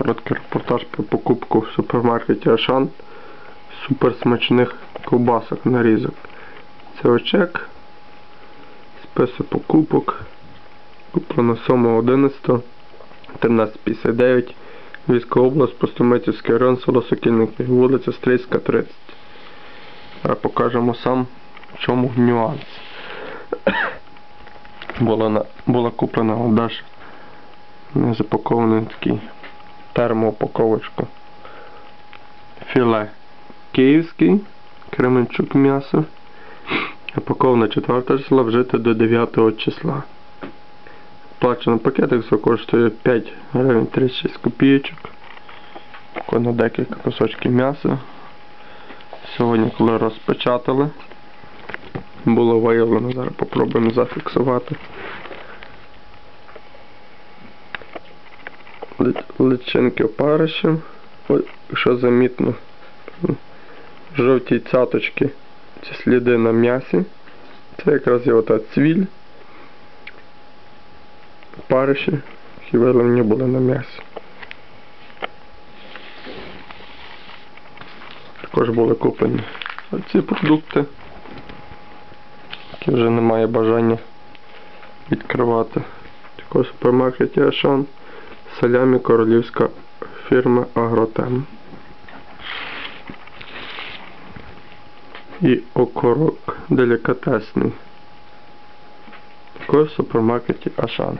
Короткий репортаж про покупку в супермаркеті Ашан суперсмачних ковбасок нарізок. Це очек, список покупок. Куплено 7.11, 13.59, Львівська область, Постомитівський район, село Сокільники, вулиця Стрийська, 30. Зараз покажемо сам, в чому нюанс. Була, була куплена одаж не запакований такий термоупаковочку. Філе київський, Кременчук м'ясо. Упаковано 4 числа, вжити до 9 числа. Плачено пакетик, все коштує 5 гривень 36 копійочок. Буквально декілька кусочків м'яса. Сьогодні, коли розпечатали, було виявлено, зараз попробуємо зафіксувати. Личинки опариші, що замітно, жовті цяточки, ці сліди на м'ясі. Це якраз є ота цвіль, опариші, які виявлені були на м'ясі. Також були куплені ці продукти, які вже немає бажання відкривати. Також в супермаркеті Ашан салямі королівська фірма Агротем. І окорок делікатесний. Також в супермаркеті Ашан.